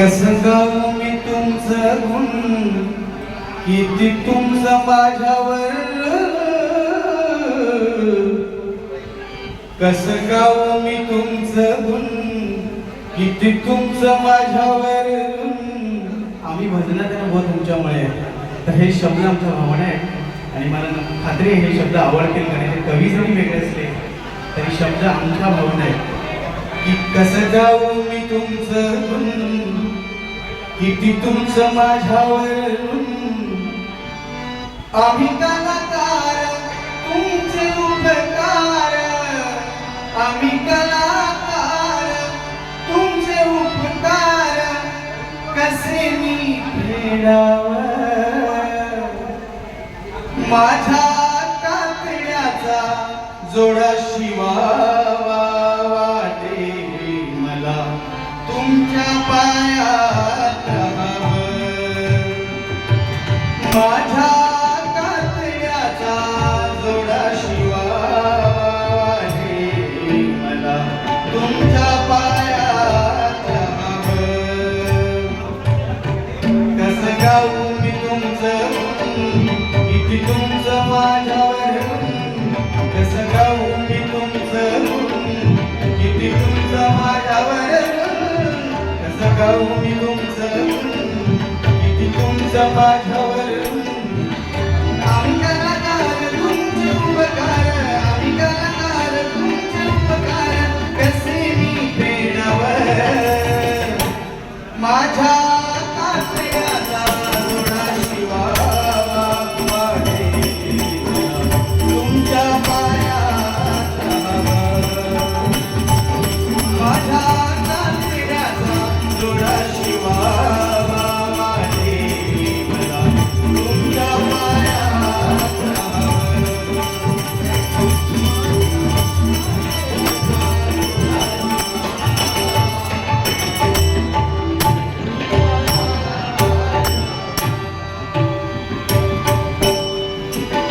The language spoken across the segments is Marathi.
कसं गाऊ मी तुमचं गुण? किती तुमचं माझ्यावर? कसं गाऊ मी तुमचं गुण? किती तुमचं माझ्यावर? आम्ही भजनात अनुभव तुमच्यामुळे. तर हे शब्द आमच्या भावना आहेत. आणि मला खात्री हे शब्द आवडतील कारण कवी जरी वेगळे असले तरी शब्द आमच्या भावना आहेत. की कसं जाऊ मी तुमचं गुण? किती तुमचं माझ्यावर? आम्ही कलाकार तुमचे उपकार. आम्ही कलाकार तुमचे उपकार. कसे मी फेडावं? माझ्या कातड्याचा जोडा शिवावा वाटे मला. तुमच्या पाया माझ्या कातड्याचा जोडा शिवावा मला तुमच्या पायात राहावं. कसं गाऊ मी तुमचं किती तुमचं माझ्यावर कसं गाऊ मी तुमचं किती तुमचं माझ्यावर कसं गाऊ मी तुमचं किती तुमचं माझ्यावर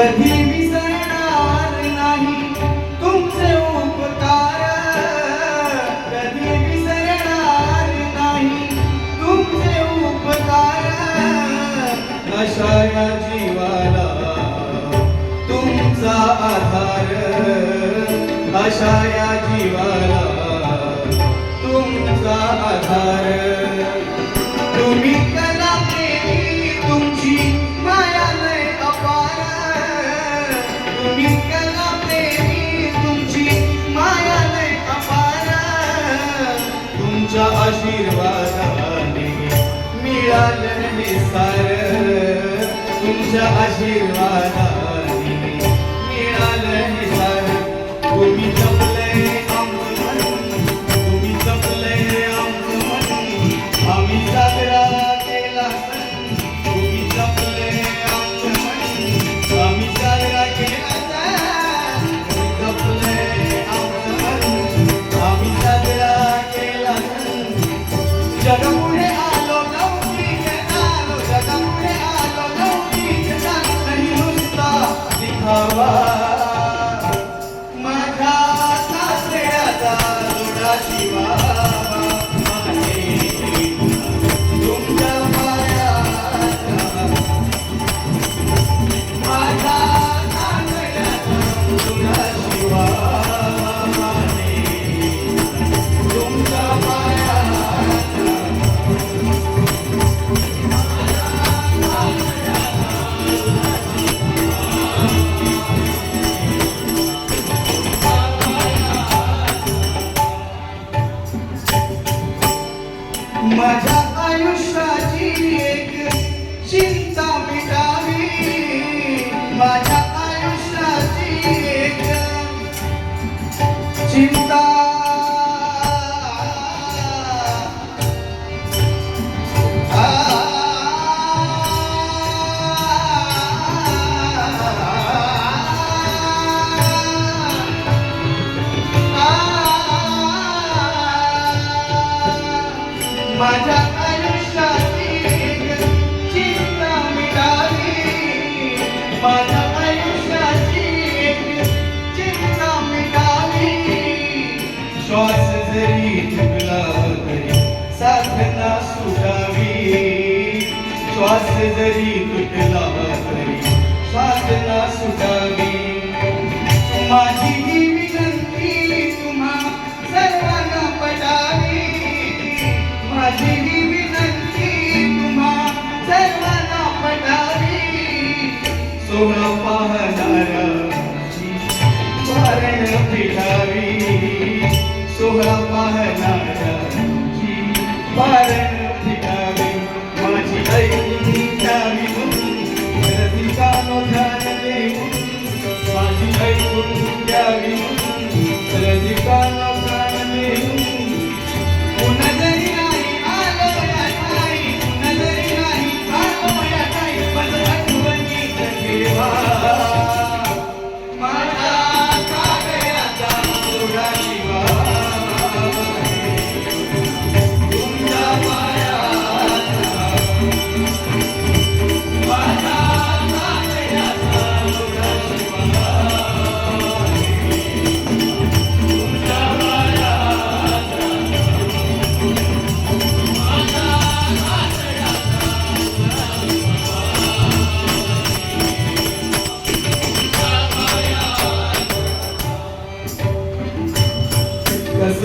कधी विसरणार नाही तुमचे उपकार. कधी विसरणार नाही तुमचे उपकार. अशा या जीवाला तुमचा आधार. अशा या जीवाला तुमचा आधार. तुम्ही ಶಿವ चिंता। माझ्या जरी तुटला तरी साधना सुटावी. माझी